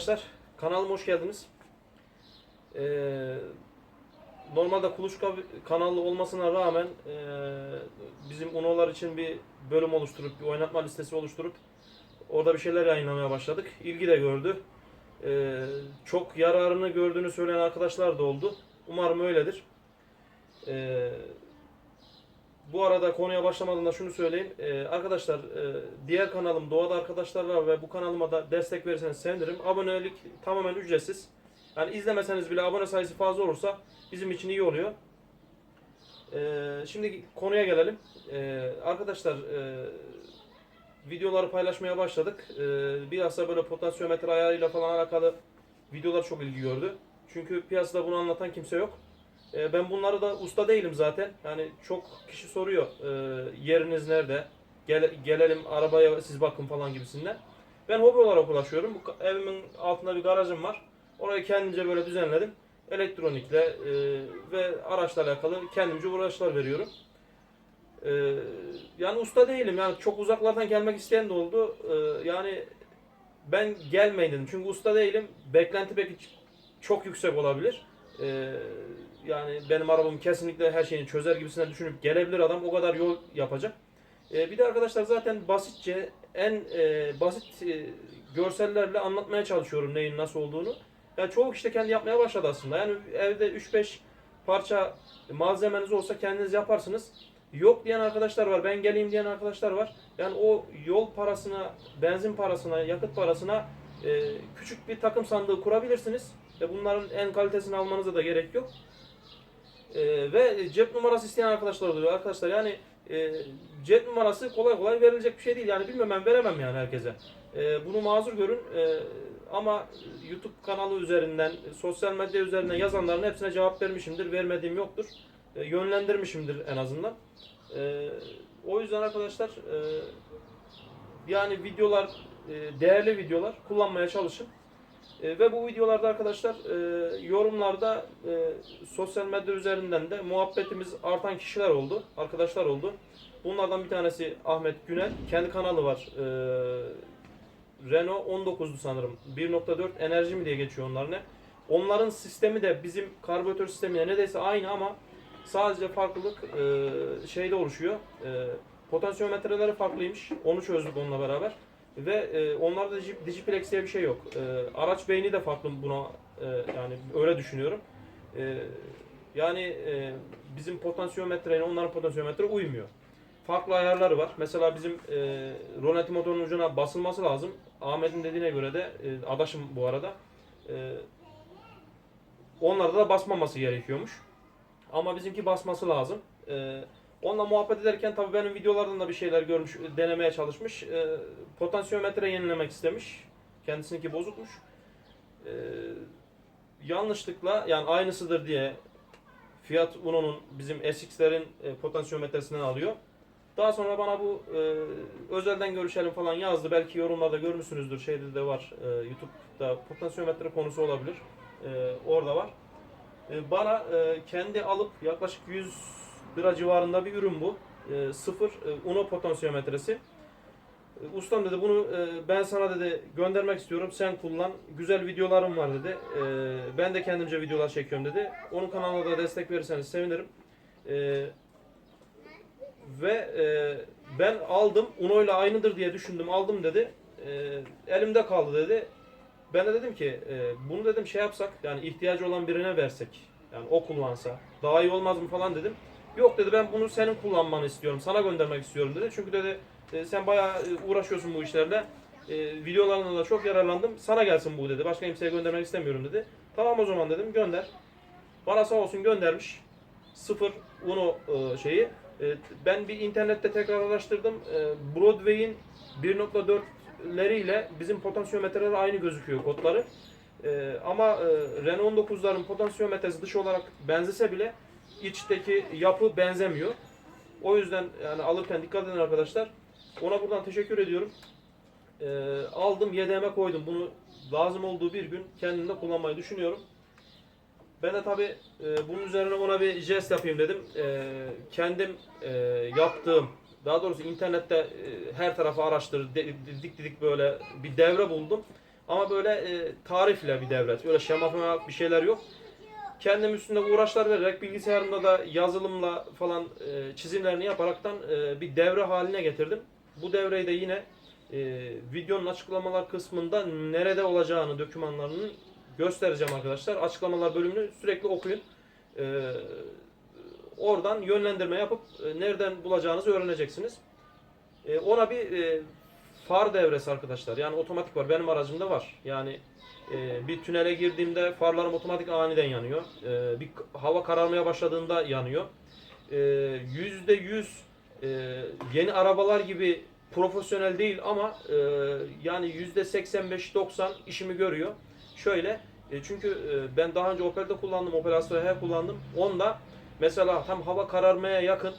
arkadaşlar. Kanalıma hoş geldiniz. Ee, normalde Kuluçka kanalı olmasına rağmen e, bizim Uno'lar için bir bölüm oluşturup, bir oynatma listesi oluşturup orada bir şeyler yayınlamaya başladık. İlgi de gördü. Ee, çok yararını gördüğünü söyleyen arkadaşlar da oldu. Umarım öyledir. Ee, bu arada konuya başlamadan da şunu söyleyeyim. Ee, arkadaşlar e, diğer kanalım Doğada Arkadaşlarla ve bu kanalıma da destek verirseniz sevinirim. Abonelik tamamen ücretsiz. Yani izlemeseniz bile abone sayısı fazla olursa bizim için iyi oluyor. Ee, şimdi konuya gelelim. Ee, arkadaşlar e, videoları paylaşmaya başladık. Ee, bilhassa böyle potansiyometre ayarıyla falan alakalı videolar çok ilgi gördü. Çünkü piyasada bunu anlatan kimse yok. E, ben bunları da usta değilim zaten. Yani çok kişi soruyor e, yeriniz nerede? Gel, gelelim arabaya siz bakın falan gibisinden. Ben hobi olarak ulaşıyorum. Bu evimin altında bir garajım var. Orayı kendimce böyle düzenledim. Elektronikle e, ve araçla alakalı kendimce uğraşlar veriyorum. E, yani usta değilim. Yani çok uzaklardan gelmek isteyen de oldu. E, yani ben gelmeyin dedim. Çünkü usta değilim. Beklenti peki çok yüksek olabilir. E, yani benim arabam kesinlikle her şeyini çözer gibisinden düşünüp gelebilir adam o kadar yol yapacak. E, bir de arkadaşlar zaten basitçe en e, basit e, görsellerle anlatmaya çalışıyorum neyin nasıl olduğunu. Yani çoğu kişi de kendi yapmaya başladı aslında. Yani evde 3-5 parça malzemeniz olsa kendiniz yaparsınız. Yok diyen arkadaşlar var, ben geleyim diyen arkadaşlar var. Yani o yol parasına, benzin parasına, yakıt parasına e, küçük bir takım sandığı kurabilirsiniz. Ve bunların en kalitesini almanıza da gerek yok. Ee, ve cep numarası isteyen arkadaşlar oluyor. Arkadaşlar yani e, cep numarası kolay kolay verilecek bir şey değil. Yani bilmem ben veremem yani herkese. E, bunu mazur görün. E, ama YouTube kanalı üzerinden, sosyal medya üzerinden yazanların hepsine cevap vermişimdir. Vermediğim yoktur. E, yönlendirmişimdir en azından. E, o yüzden arkadaşlar e, yani videolar, e, değerli videolar kullanmaya çalışın. E, ve bu videolarda arkadaşlar e, yorumlarda sosyal medya üzerinden de muhabbetimiz artan kişiler oldu, arkadaşlar oldu. Bunlardan bir tanesi Ahmet Günel. Kendi kanalı var. E, Renault 19'du sanırım. 1.4 enerji mi diye geçiyor onların ne. Onların sistemi de bizim karbüratör sistemiyle neredeyse aynı ama sadece farklılık e, şeyde oluşuyor. Potansiyometreleri farklıymış. Onu çözdük onunla beraber. Ve e, onlarda digi- Digiplex diye bir şey yok. E, araç beyni de farklı buna e, yani öyle düşünüyorum. E, yani e, bizim potansiyometreyle onların potansiyometre uymuyor. Farklı ayarları var. Mesela bizim e, Roneti motorun ucuna basılması lazım. Ahmet'in dediğine göre de e, adaşım bu arada. E, onlarda da basmaması gerekiyormuş. Ama bizimki basması lazım. E, Onunla muhabbet ederken tabii benim videolardan da bir şeyler görmüş, denemeye çalışmış. E, potansiyometre yenilemek istemiş. Kendisininki bozukmuş. E, yanlışlıkla yani aynısıdır diye Fiat Uno'nun bizim SX'lerin e, potansiyometresinden alıyor. Daha sonra bana bu e, özelden görüşelim falan yazdı. Belki yorumlarda görmüşsünüzdür. Şeyde de var. E, YouTube'da potansiyometre konusu olabilir. E, orada var. E, bana e, kendi alıp yaklaşık 100 lira civarında bir ürün bu. E, sıfır e, Uno potansiyometresi. E, ustam dedi bunu e, ben sana dedi göndermek istiyorum. Sen kullan. Güzel videolarım var dedi. E, ben de kendimce videolar çekiyorum dedi. Onun kanalına da destek verirseniz sevinirim. E, ve e, ben aldım. Uno ile aynıdır diye düşündüm. Aldım dedi. E, elimde kaldı dedi. Ben de dedim ki e, bunu dedim şey yapsak yani ihtiyacı olan birine versek. Yani o kullansa daha iyi olmaz mı falan dedim. Yok dedi ben bunu senin kullanmanı istiyorum. Sana göndermek istiyorum dedi. Çünkü dedi e, sen bayağı e, uğraşıyorsun bu işlerle. E, videolarından da çok yararlandım. Sana gelsin bu dedi. Başka kimseye göndermek istemiyorum dedi. Tamam o zaman dedim gönder. Bana sağ olsun göndermiş. Sıfır Uno e, şeyi. E, ben bir internette tekrar araştırdım. E, Broadway'in 1.4'leriyle bizim potansiyometreler aynı gözüküyor kodları. E, ama e, Renault 19'ların potansiyometresi dış olarak benzese bile içteki yapı benzemiyor. O yüzden yani alırken dikkat edin arkadaşlar. Ona buradan teşekkür ediyorum. Ee, aldım yedeğime koydum. Bunu lazım olduğu bir gün kendimde kullanmayı düşünüyorum. Ben de tabi bunun üzerine ona bir jest yapayım dedim. Ee, kendim e, yaptığım, daha doğrusu internette e, her tarafı araştırıp de- dik dik böyle bir devre buldum. Ama böyle e, tarifle bir devre. Öyle şema bir şeyler yok. Kendim üstünde uğraşlar vererek bilgisayarımda da yazılımla falan e, çizimlerini yaparaktan e, bir devre haline getirdim. Bu devreyi de yine e, videonun açıklamalar kısmında nerede olacağını, dokümanlarını göstereceğim arkadaşlar. Açıklamalar bölümünü sürekli okuyun. E, oradan yönlendirme yapıp e, nereden bulacağınızı öğreneceksiniz. E, ona bir e, far devresi arkadaşlar. Yani otomatik var. Benim aracımda var. Yani e, bir tünele girdiğimde farlarım otomatik aniden yanıyor. E, bir hava kararmaya başladığında yanıyor. E, Yüzde yüz e, yeni arabalar gibi profesyonel değil ama e, yani yüzde 85-90 işimi görüyor. Şöyle e, çünkü e, ben daha önce Opel'de kullandım, Opel Astra kullandım. Onda mesela tam hava kararmaya yakın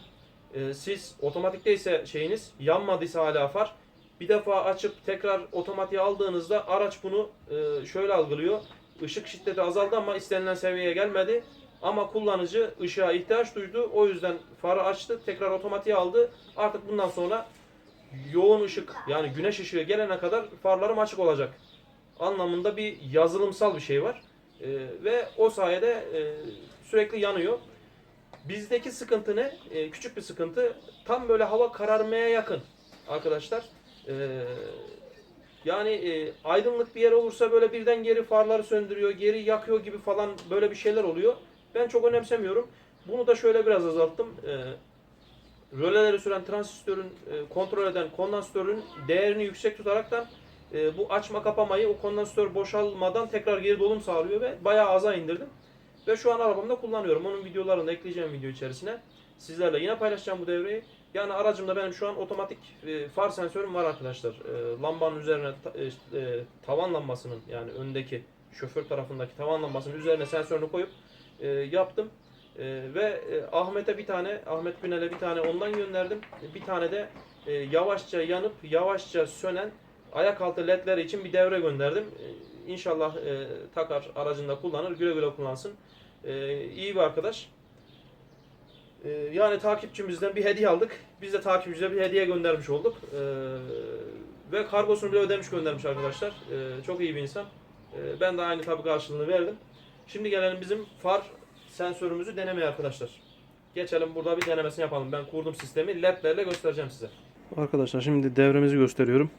e, siz otomatikteyse şeyiniz yanmadıysa hala far bir defa açıp tekrar otomatiğe aldığınızda araç bunu e, şöyle algılıyor. Işık şiddeti azaldı ama istenilen seviyeye gelmedi. Ama kullanıcı ışığa ihtiyaç duydu. O yüzden farı açtı. Tekrar otomatiğe aldı. Artık bundan sonra yoğun ışık yani güneş ışığı gelene kadar farlarım açık olacak. Anlamında bir yazılımsal bir şey var. E, ve o sayede e, sürekli yanıyor. Bizdeki sıkıntı ne? E, küçük bir sıkıntı. Tam böyle hava kararmaya yakın arkadaşlar. Ee, yani e, aydınlık bir yer olursa böyle birden geri farları söndürüyor, geri yakıyor gibi falan böyle bir şeyler oluyor. Ben çok önemsemiyorum. Bunu da şöyle biraz azalttım. Ee, röleleri süren transistörün e, kontrol eden kondansatörün değerini yüksek tutaraktan e, bu açma kapamayı o kondansatör boşalmadan tekrar geri dolum sağlıyor ve bayağı aza indirdim. Ve şu an arabamda kullanıyorum. Onun videolarını da ekleyeceğim video içerisine. Sizlerle yine paylaşacağım bu devreyi. Yani aracımda benim şu an otomatik e, far sensörüm var arkadaşlar. E, lambanın üzerine ta- e, e, tavan lambasının yani öndeki şoför tarafındaki tavan lambasının üzerine sensörünü koyup e, yaptım. E, ve e, Ahmet'e bir tane, Ahmet Günel'e bir tane ondan gönderdim. Bir tane de e, yavaşça yanıp yavaşça sönen ayak altı ledler için bir devre gönderdim. E, İnşallah e, takar aracında kullanır, güle güle kullansın. E, iyi bir arkadaş. Ee, yani takipçimizden bir hediye aldık. Biz de takipçimize bir hediye göndermiş olduk. Ee, ve kargosunu bile ödemiş göndermiş arkadaşlar. Ee, çok iyi bir insan. Ben de aynı tabi karşılığını verdim. Şimdi gelelim bizim far sensörümüzü denemeye arkadaşlar. Geçelim burada bir denemesini yapalım. Ben kurdum sistemi. LED'lerle göstereceğim size. Arkadaşlar şimdi devremizi gösteriyorum.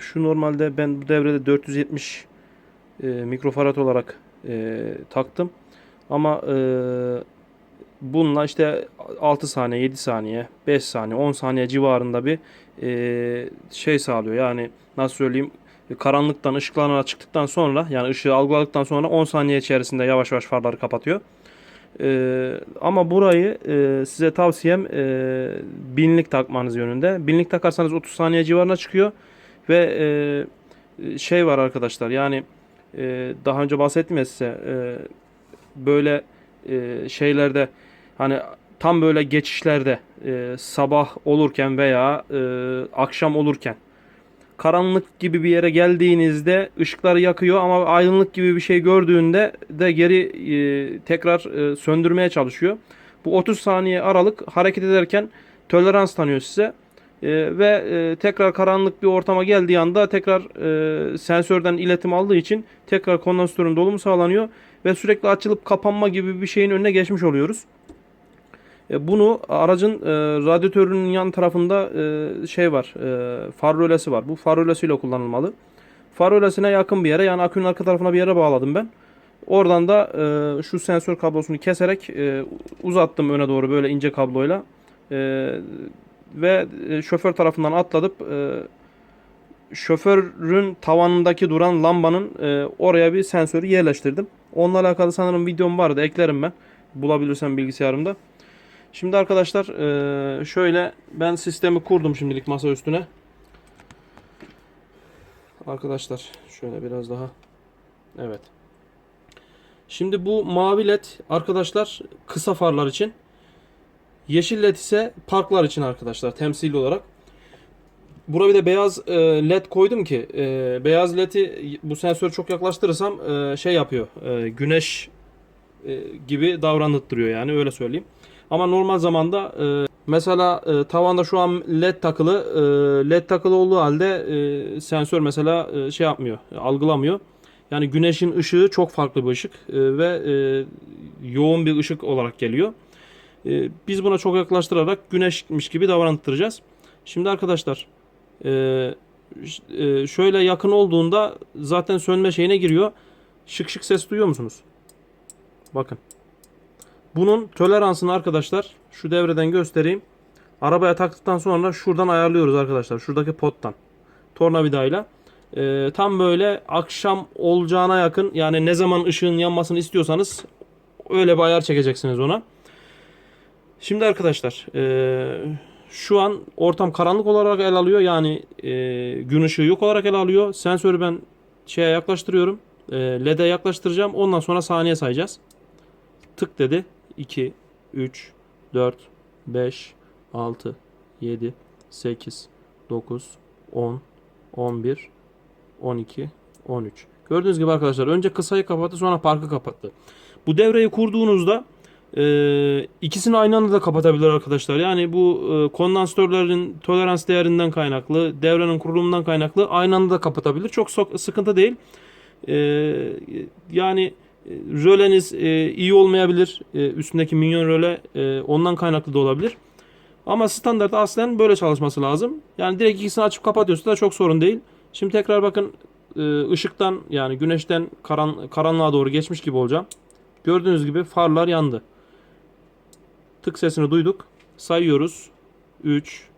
Şu normalde ben bu devrede 470 e, mikrofarad olarak e, taktım. Ama e, bununla işte 6 saniye, 7 saniye, 5 saniye, 10 saniye civarında bir e, şey sağlıyor. Yani nasıl söyleyeyim karanlıktan ışıklarına çıktıktan sonra yani ışığı algıladıktan sonra 10 saniye içerisinde yavaş yavaş farları kapatıyor. E, ama burayı e, size tavsiyem e, binlik takmanız yönünde. Binlik takarsanız 30 saniye civarına çıkıyor ve e, şey var arkadaşlar yani e, daha önce bahsettim ya size e, böyle e, şeylerde hani tam böyle geçişlerde e, sabah olurken veya e, akşam olurken karanlık gibi bir yere geldiğinizde ışıkları yakıyor ama aydınlık gibi bir şey gördüğünde de geri e, tekrar e, söndürmeye çalışıyor. Bu 30 saniye aralık hareket ederken tolerans tanıyor size. E, ve e, tekrar karanlık bir ortama geldiği anda tekrar e, sensörden iletim aldığı için tekrar kondansatörün dolumu sağlanıyor ve sürekli açılıp kapanma gibi bir şeyin önüne geçmiş oluyoruz. E, Bunu aracın e, radyatörünün yan tarafında e, şey var, far rölesi var. Bu far rölesiyle kullanılmalı. Far rölesine yakın bir yere yani akünün arka tarafına bir yere bağladım ben. Oradan da e, şu sensör kablosunu keserek e, uzattım öne doğru böyle ince kabloyla. E, ve şoför tarafından atladıp e, şoförün tavanındaki duran lambanın e, oraya bir sensörü yerleştirdim. Onunla alakalı sanırım videom vardı eklerim ben. Bulabilirsem bilgisayarımda. Şimdi arkadaşlar e, şöyle ben sistemi kurdum şimdilik masa üstüne. Arkadaşlar şöyle biraz daha. Evet. Şimdi bu mavi led arkadaşlar kısa farlar için. Yeşil led ise parklar için arkadaşlar temsili olarak. Buraya bir de beyaz e, led koydum ki e, beyaz ledi bu sensörü çok yaklaştırırsam şey yapıyor. Güneş gibi davranıttırıyor yani öyle söyleyeyim. Ama normal zamanda e, Mesela e, tavanda şu an led takılı. E, led takılı olduğu halde e, sensör mesela e, şey yapmıyor, algılamıyor. Yani güneşin ışığı çok farklı bir ışık e, ve e, yoğun bir ışık olarak geliyor. E, biz buna çok yaklaştırarak güneşmiş gibi davranttıracağız. Şimdi arkadaşlar e, e, şöyle yakın olduğunda zaten sönme şeyine giriyor. Şık şık ses duyuyor musunuz? Bakın. Bunun toleransını arkadaşlar şu devreden göstereyim. Arabaya taktıktan sonra şuradan ayarlıyoruz arkadaşlar. Şuradaki pottan. Tornavidayla. Ee, tam böyle akşam olacağına yakın yani ne zaman ışığın yanmasını istiyorsanız öyle bir ayar çekeceksiniz ona. Şimdi arkadaşlar ee, şu an ortam karanlık olarak el alıyor. Yani ee, gün ışığı yok olarak el alıyor. Sensörü ben şeye yaklaştırıyorum. Ee, LED'e yaklaştıracağım. Ondan sonra saniye sayacağız. Tık dedi. 2, 3, 4, 5, 6, 7, 8, 9, 10, 11, 12, 13. Gördüğünüz gibi arkadaşlar önce kısayı kapattı sonra parkı kapattı. Bu devreyi kurduğunuzda e, ikisini aynı anda da kapatabilir arkadaşlar. Yani bu e, kondansatörlerin tolerans değerinden kaynaklı, devrenin kurulumundan kaynaklı aynı anda da kapatabilir. Çok sok- sıkıntı değil. E, yani röleniz e, iyi olmayabilir. E, üstündeki minyon röle e, ondan kaynaklı da olabilir. Ama standart aslen böyle çalışması lazım. Yani direkt ikisini açıp kapatıyorsa da çok sorun değil. Şimdi tekrar bakın e, ışıktan yani güneşten karan, karanlığa doğru geçmiş gibi olacağım. Gördüğünüz gibi farlar yandı. Tık sesini duyduk. Sayıyoruz. 3,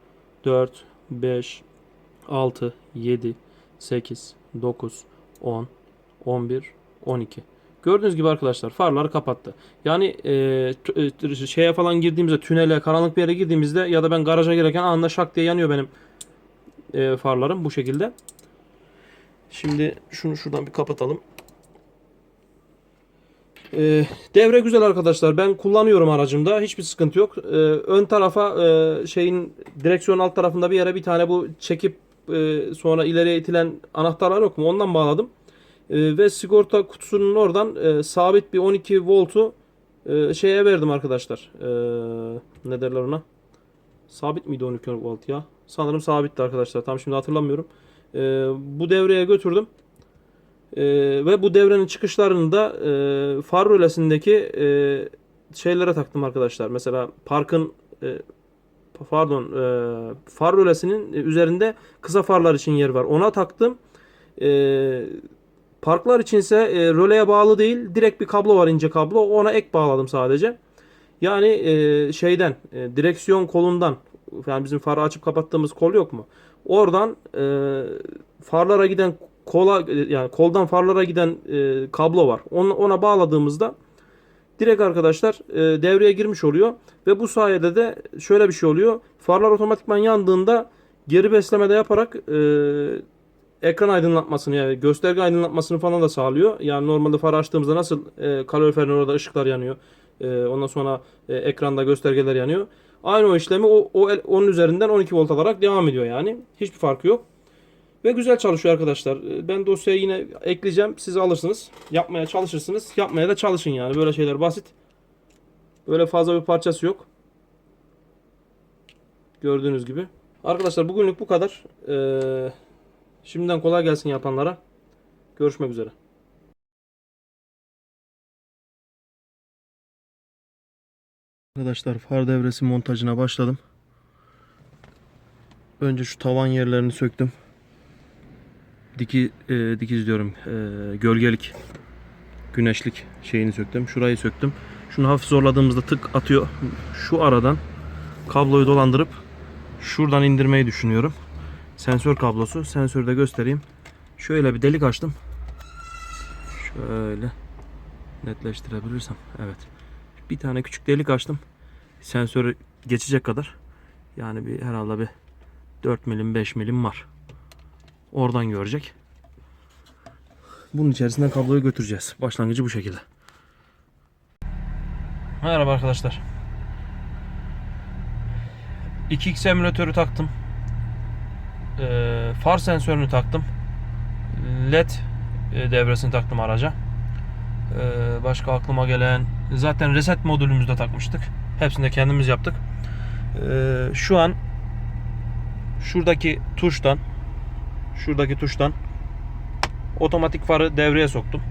4, 5, 6, 7, 8, 9, 10, 11, 12. Gördüğünüz gibi arkadaşlar farları kapattı. Yani e, e, şeye falan girdiğimizde tünele karanlık bir yere girdiğimizde ya da ben garaja girerken anında şak diye yanıyor benim e, farlarım bu şekilde. Şimdi şunu şuradan bir kapatalım. E, devre güzel arkadaşlar. Ben kullanıyorum aracımda. Hiçbir sıkıntı yok. E, ön tarafa e, şeyin direksiyon alt tarafında bir yere bir tane bu çekip e, sonra ileriye itilen anahtarlar yok mu? Ondan bağladım. E, ve sigorta kutusunun oradan e, sabit bir 12 voltu e, şeye verdim arkadaşlar. E, ne derler ona? Sabit miydi 12 volt ya? Sanırım sabitti arkadaşlar. Tam şimdi hatırlamıyorum. E, bu devreye götürdüm. E, ve bu devrenin çıkışlarını da e, far rölesindeki e, şeylere taktım arkadaşlar. Mesela parkın e, pardon e, far rölesinin üzerinde kısa farlar için yer var. Ona taktım. E, parklar içinse e, röleye bağlı değil. Direkt bir kablo var ince kablo. Ona ek bağladım sadece. Yani e, şeyden e, direksiyon kolundan yani bizim farı açıp kapattığımız kol yok mu? Oradan e, farlara giden kola e, yani koldan farlara giden e, kablo var. Ona, ona bağladığımızda direkt arkadaşlar e, devreye girmiş oluyor ve bu sayede de şöyle bir şey oluyor. Farlar otomatikman yandığında geri beslemede yaparak e, ekran aydınlatmasını yani gösterge aydınlatmasını falan da sağlıyor. Yani normalde far açtığımızda nasıl e, kaloriferin orada ışıklar yanıyor. E, ondan sonra e, ekranda göstergeler yanıyor. Aynı o işlemi o, o el- onun üzerinden 12 volt alarak devam ediyor yani. Hiçbir farkı yok. Ve güzel çalışıyor arkadaşlar. E, Ben dosyayı yine ekleyeceğim. Siz alırsınız. Yapmaya çalışırsınız. Yapmaya da çalışın yani. Böyle şeyler basit. Böyle fazla bir parçası yok. Gördüğünüz gibi. Arkadaşlar bugünlük bu kadar. Ee, şimdiden kolay gelsin yapanlara. Görüşmek üzere. Arkadaşlar far devresi montajına başladım. Önce şu tavan yerlerini söktüm. Diki, e, dikiz diyorum. e, gölgelik, güneşlik şeyini söktüm. Şurayı söktüm. Şunu hafif zorladığımızda tık atıyor. Şu aradan kabloyu dolandırıp şuradan indirmeyi düşünüyorum. Sensör kablosu. Sensörü de göstereyim. Şöyle bir delik açtım. Şöyle netleştirebilirsem. Evet. Bir tane küçük delik açtım. Sensörü geçecek kadar. Yani bir herhalde bir 4 milim 5 milim var. Oradan görecek. Bunun içerisinden kabloyu götüreceğiz. Başlangıcı bu şekilde. Merhaba arkadaşlar. 2x emülatörü taktım. Ee, far sensörünü taktım. LED e, devresini taktım araca. Ee, başka aklıma gelen zaten reset modülümüzde takmıştık. Hepsini de kendimiz yaptık. Ee, şu an şuradaki tuştan şuradaki tuştan otomatik farı devreye soktum.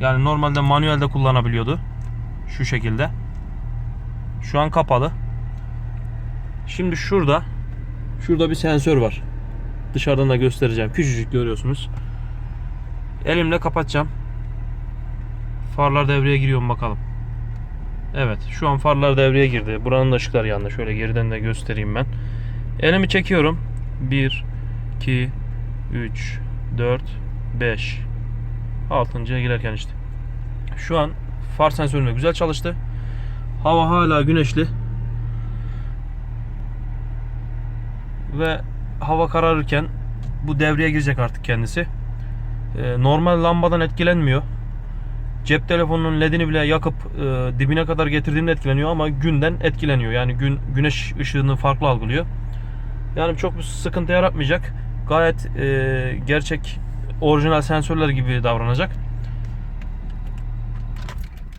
Yani normalde manuelde kullanabiliyordu. Şu şekilde. Şu an kapalı. Şimdi şurada şurada bir sensör var. Dışarıdan da göstereceğim. Küçücük görüyorsunuz. Elimle kapatacağım. Farlar devreye giriyor mu bakalım. Evet şu an farlar devreye girdi. Buranın da ışıkları yandı. Şöyle geriden de göstereyim ben. Elimi çekiyorum. 1, 2, 3, 4, 5. Altıncıya girerken işte. Şu an far sensörüne güzel çalıştı. Hava hala güneşli. Ve hava kararırken bu devreye girecek artık kendisi. Ee, normal lambadan etkilenmiyor. Cep telefonunun ledini bile yakıp e, dibine kadar getirdiğinde etkileniyor ama günden etkileniyor. Yani gün güneş ışığını farklı algılıyor. Yani çok bir sıkıntı yaratmayacak. Gayet e, gerçek orijinal sensörler gibi davranacak.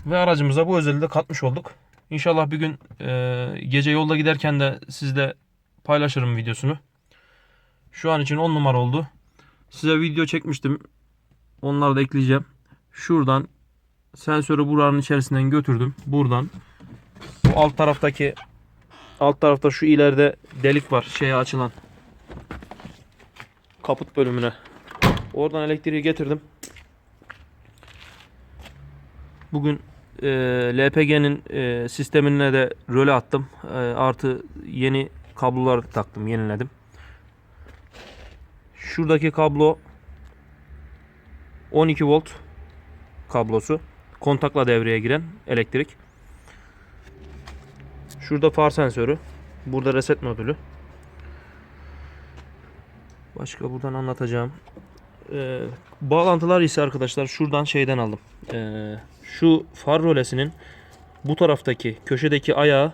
Ve aracımıza bu özelliği de katmış olduk. İnşallah bir gün e, gece yolda giderken de sizle paylaşırım videosunu. Şu an için 10 numara oldu. Size video çekmiştim. Onları da ekleyeceğim. Şuradan sensörü buranın içerisinden götürdüm. Buradan bu alt taraftaki alt tarafta şu ileride delik var. Şeye açılan kaput bölümüne. Oradan elektriği getirdim. Bugün e, LPG'nin e, sistemine de röle attım. E, artı yeni kablolar taktım, yeniledim. Şuradaki kablo 12 volt kablosu. Kontakla devreye giren elektrik. Şurada far sensörü. Burada reset modülü. Başka buradan anlatacağım. Ee, bağlantılar ise arkadaşlar şuradan şeyden aldım. Ee, şu far rölesinin bu taraftaki köşedeki ayağı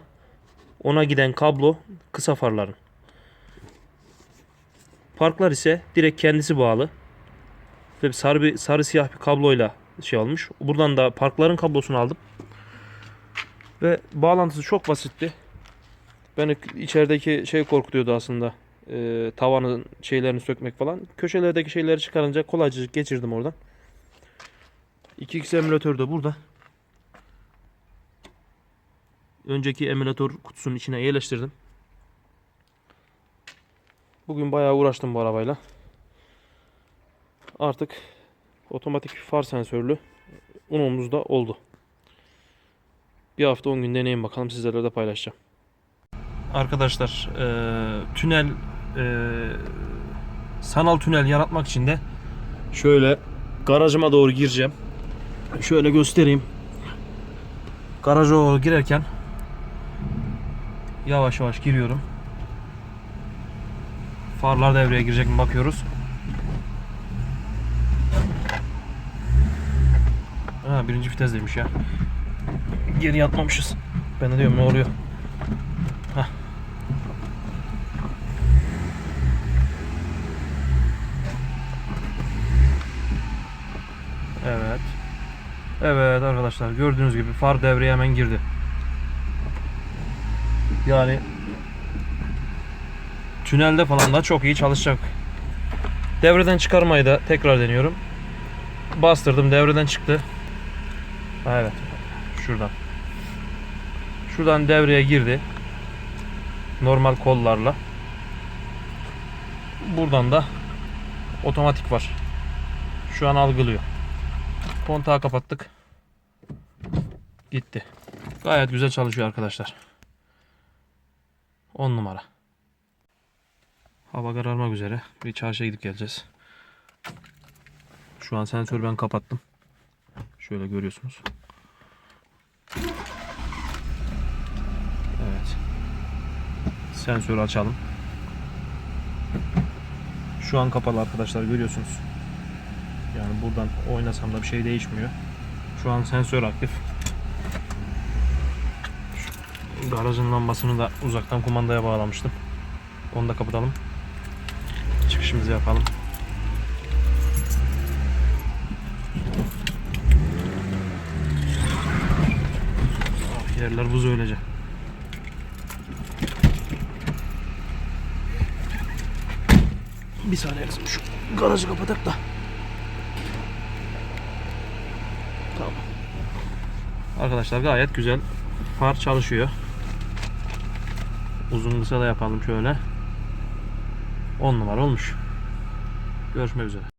ona giden kablo kısa farların. Parklar ise direkt kendisi bağlı. Ve sarı bir sarı siyah bir kabloyla şey olmuş. Buradan da parkların kablosunu aldım. Ve bağlantısı çok basitti. Beni içerideki şey korkutuyordu aslında. Ee, tavanın şeylerini sökmek falan. Köşelerdeki şeyleri çıkarınca kolayca geçirdim oradan. 2x emülatör de burada. Önceki emülatör kutusunun içine yerleştirdim. Bugün bayağı uğraştım bu arabayla. Artık otomatik far sensörlü Uno'muz da oldu. Bir hafta 10 gün deneyim bakalım sizlerle de paylaşacağım. Arkadaşlar e, tünel e, sanal tünel yaratmak için de şöyle garajıma doğru gireceğim. Şöyle göstereyim. Garaja doğru girerken yavaş yavaş giriyorum. Farlar devreye girecek mi bakıyoruz. Ha birinci vitezdeymiş ya. Geri yatmamışız. Ben de diyorum ne oluyor. Hah. Evet. Evet arkadaşlar gördüğünüz gibi far devreye hemen girdi. Yani tünelde falan da çok iyi çalışacak. Devreden çıkarmayı da tekrar deniyorum. Bastırdım devreden çıktı. Evet. Şuradan. Şuradan devreye girdi. Normal kollarla. Buradan da otomatik var. Şu an algılıyor. Kontağı kapattık. Gitti. Gayet güzel çalışıyor arkadaşlar. 10 numara. Hava kararmak üzere. Bir çarşıya gidip geleceğiz. Şu an sensörü ben kapattım. Şöyle görüyorsunuz. Evet. Sensörü açalım. Şu an kapalı arkadaşlar görüyorsunuz. Yani buradan oynasam da bir şey değişmiyor. Şu an sensör aktif. Şu garajın lambasını da uzaktan kumandaya bağlamıştım. Onu da kapatalım çıkışımızı yapalım. Oh, yerler buz öylece. Bir saniye kızım şu garajı kapatak da. Tamam. Arkadaşlar gayet güzel. Far çalışıyor. Uzun kısa da yapalım şöyle. 10 numara olmuş. Görüşmek üzere.